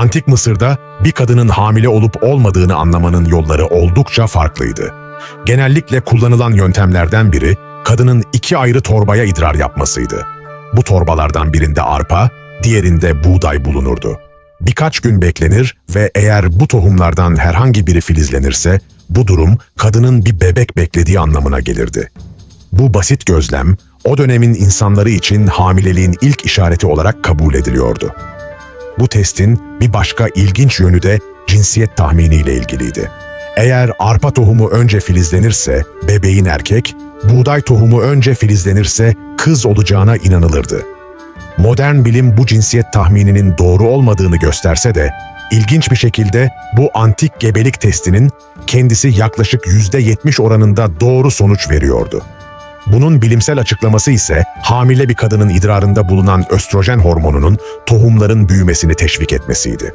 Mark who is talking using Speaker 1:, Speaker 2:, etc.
Speaker 1: Antik Mısır'da bir kadının hamile olup olmadığını anlamanın yolları oldukça farklıydı. Genellikle kullanılan yöntemlerden biri kadının iki ayrı torbaya idrar yapmasıydı. Bu torbalardan birinde arpa, diğerinde buğday bulunurdu. Birkaç gün beklenir ve eğer bu tohumlardan herhangi biri filizlenirse bu durum kadının bir bebek beklediği anlamına gelirdi. Bu basit gözlem o dönemin insanları için hamileliğin ilk işareti olarak kabul ediliyordu. Bu testin bir başka ilginç yönü de cinsiyet tahminiyle ilgiliydi. Eğer arpa tohumu önce filizlenirse bebeğin erkek, buğday tohumu önce filizlenirse kız olacağına inanılırdı. Modern bilim bu cinsiyet tahmininin doğru olmadığını gösterse de ilginç bir şekilde bu antik gebelik testinin kendisi yaklaşık %70 oranında doğru sonuç veriyordu. Bunun bilimsel açıklaması ise hamile bir kadının idrarında bulunan östrojen hormonunun tohumların büyümesini teşvik etmesiydi.